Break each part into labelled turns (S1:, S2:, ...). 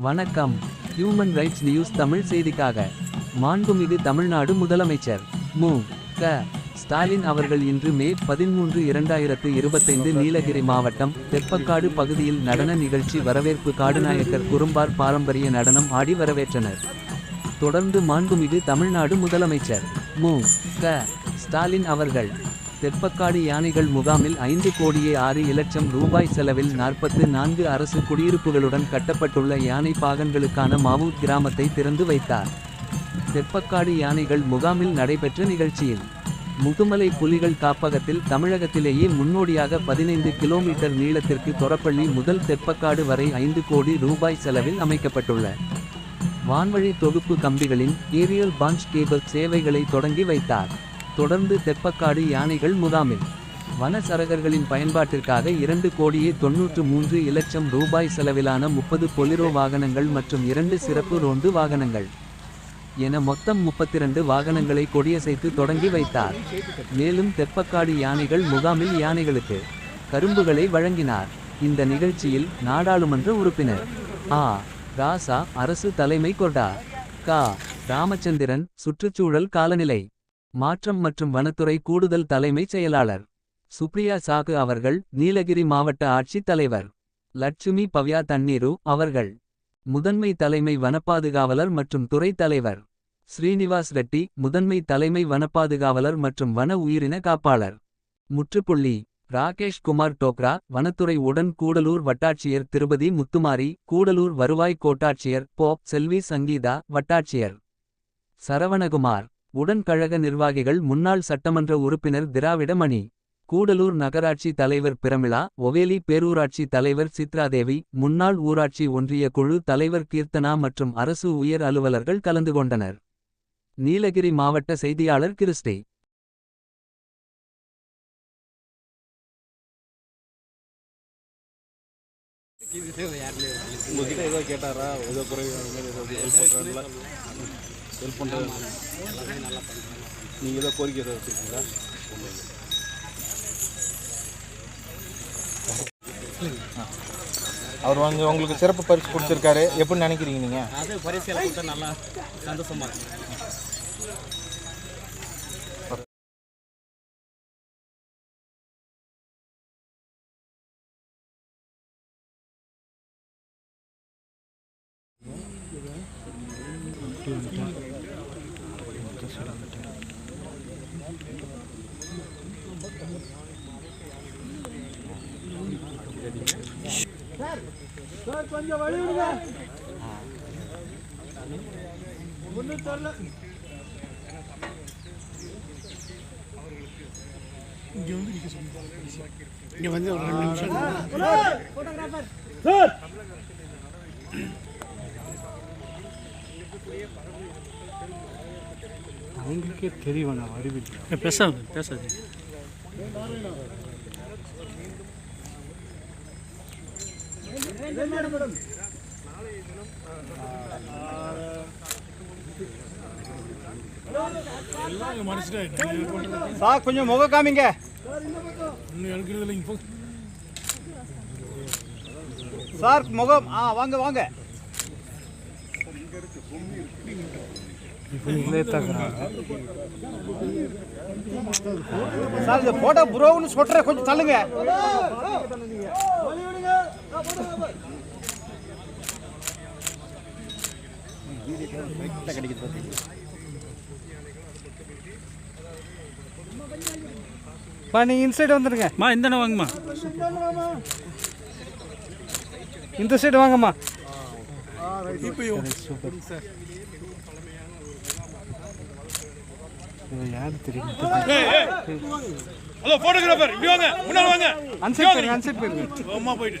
S1: வணக்கம். Human rights news Tamil செய்திக்காக. மாண்புமிகு தமிழ்நாடு முதலமைச்சர். மு. க. ஸ்டாலின் அவர்கள் இன்று மே பதிமூன்று இரண்டாயிரத்து இருபத்தைந்து நீலகிரி மாவட்டம் தெப்பக்காடு பகுதியில் நடன நிகழ்ச்சி வரவேற்பு காடுநாயக்கர் குறும்பார் பாரம்பரிய நடனம் ஆடி வரவேற்றனர். தொடர்ந்து மாண்புமிகு தமிழ்நாடு முதலமைச்சர். மு. க. ஸ்டாலின் அவர்கள் தெப்பக்காடு யானைகள் முகாமில் ஐந்து கோடியே ஆறு இலட்சம் ரூபாய் செலவில் நாற்பத்து நான்கு அரசு குடியிருப்புகளுடன் கட்டப்பட்டுள்ள யானை பாகன்களுக்கான மாவூத் கிராமத்தை திறந்து வைத்தார். தெப்பக்காடு யானைகள் முகாமில் நடைபெற்ற நிகழ்ச்சியில் முதுமலை புலிகள் காப்பகத்தில் தமிழகத்திலேயே முன்னோடியாக பதினைந்து கிலோமீட்டர் நீளத்திற்கு தொரப்பள்ளி முதல் தெப்பக்காடு வரை ஐந்து கோடி ரூபாய் செலவில் அமைக்கப்பட்டுள்ள. வான்வழி தொகுப்பு கம்பிகளின் ஏரியல் பாஞ்ச் கேபிள் சேவைகளை தொடங்கி வைத்தார். தொடர்ந்து தெப்பக்காடு யானைகள் முகாமில். வனசரகர்களின் பயன்பாட்டிற்காக இரண்டு கோடியே தொன்னூற்று மூன்று இலட்சம் ரூபாய் செலவிலான முப்பது பொலிரோ வாகனங்கள் மற்றும் இரண்டு சிறப்பு ரோந்து வாகனங்கள். என மொத்தம் முப்பத்திரண்டு வாகனங்களை கொடியசைத்து தொடங்கி வைத்தார். மேலும் தெப்பக்காடு யானைகள் முகாமில் யானைகளுக்கு கரும்புகளை வழங்கினார். இந்த நிகழ்ச்சியில் நாடாளுமன்ற உறுப்பினர் ஆ. ராசா அரசு தலைமை கொடா கா. ராமச்சந்திரன் சுற்றுச்சூழல் காலநிலை. மாற்றம் மற்றும் வனத்துறை கூடுதல் தலைமைச் செயலாளர். சுப்ரியா சாகு அவர்கள் நீலகிரி மாவட்ட ஆட்சித் தலைவர். லட்சுமி பவ்யா தண்ணீரு அவர்கள். முதன்மை தலைமை வனப்பாதுகாவலர் மற்றும் துறை தலைவர். ஸ்ரீனிவாஸ் ரெட்டி முதன்மை தலைமை வனப்பாதுகாவலர் மற்றும் வன உயிரின காப்பாளர். முற்றுப்புள்ளி. ராகேஷ் குமார் டோக்ரா வனத்துறை உடன் கூடலூர் வட்டாட்சியர் திருபதி முத்துமாரி கூடலூர் வருவாய் கோட்டாட்சியர் போ. செல்வி சங்கீதா வட்டாட்சியர். சரவணகுமார். உடன் கழக நிர்வாகிகள் முன்னாள் சட்டமன்ற உறுப்பினர் திராவிடமணி கூடலூர் நகராட்சி தலைவர் பிரமிளா ஒவேலி பேரூராட்சி தலைவர் சித்ராதேவி முன்னாள் ஊராட்சி ஒன்றிய குழு தலைவர் கீர்த்தனா மற்றும் அரசு உயர் அலுவலர்கள் கலந்து கொண்டனர். நீலகிரி மாவட்ட செய்தியாளர் கிறிஸ்டி
S2: உங்ககிட்ட ஏதோ கேட்டாரா? ஏதோ குறைவு ஏதோ ஹெல்ப் பண்ணுறது நீங்கள் ஏதோ கோரிக்கை ஏதோ வச்சுருக்கீங்களா?
S3: அவர் வந்து உங்களுக்கு சிறப்பு பரிசு கொடுத்துருக்காரு. எப்படி நினைக்கிறீங்க நீங்கள்
S2: அது பரிசையில் கொடுத்தா நல்லா சார் கொஞ்சம் வழிவிடுங்க ஒன்றும் தெரியல சந்தோஷமா இருக்கும்
S4: அவங்களுக்கே தெரியும் நான் அறிவில்லை பேசாது பேசாது
S3: சார் கொஞ்சம் முக காமிங்க. சார் முகம் ஆ வாங்க வாங்க.
S4: இவங்களே
S3: சார் இந்த போட்டோ புரோன்னு சொல்ற கொஞ்சம் தள்ளுங்க. பா நீங்க இந்த சைடு வந்துருங்க.
S4: மா இந்த வாங்கம்மா.
S3: இந்த சைடு வாங்கம்மா.
S4: யாரு தெரியும்
S2: ஹலோ ஃபோட்டோகிராஃபர் இப்படி வாங்க வாங்க
S3: அன்சைட் போயிருங்க அன்சைட் போயிருங்க
S2: அம்மா போயிட்டு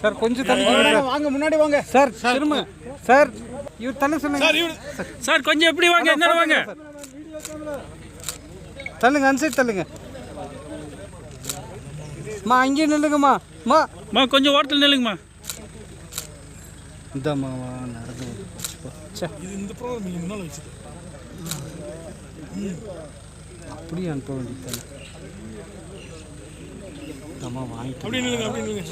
S4: சார் கொஞ்சம் தள்ளி
S3: வாங்க முன்னாடி வாங்க.
S4: சார் திரும்ப. சார். இவர் தள்ளி சொல்லுங்க சார் கொஞ்சம் எப்படி வாங்க என்ன வாங்க? தள்ளுங்க அந்த சைடு தள்ளுங்க. மா அங்கேயே நில்லுங்கம்மா. மா.
S5: மா கொஞ்சம் ஓரத்தில் நில்லுங்கம்மா.
S4: இந்தாம்மா நடந்து இந்த அப்படியே அனுப்ப வேண்டியது தம்மா வாங்கி அப்படி நில்லுங்க அப்படி நில்லுங்க.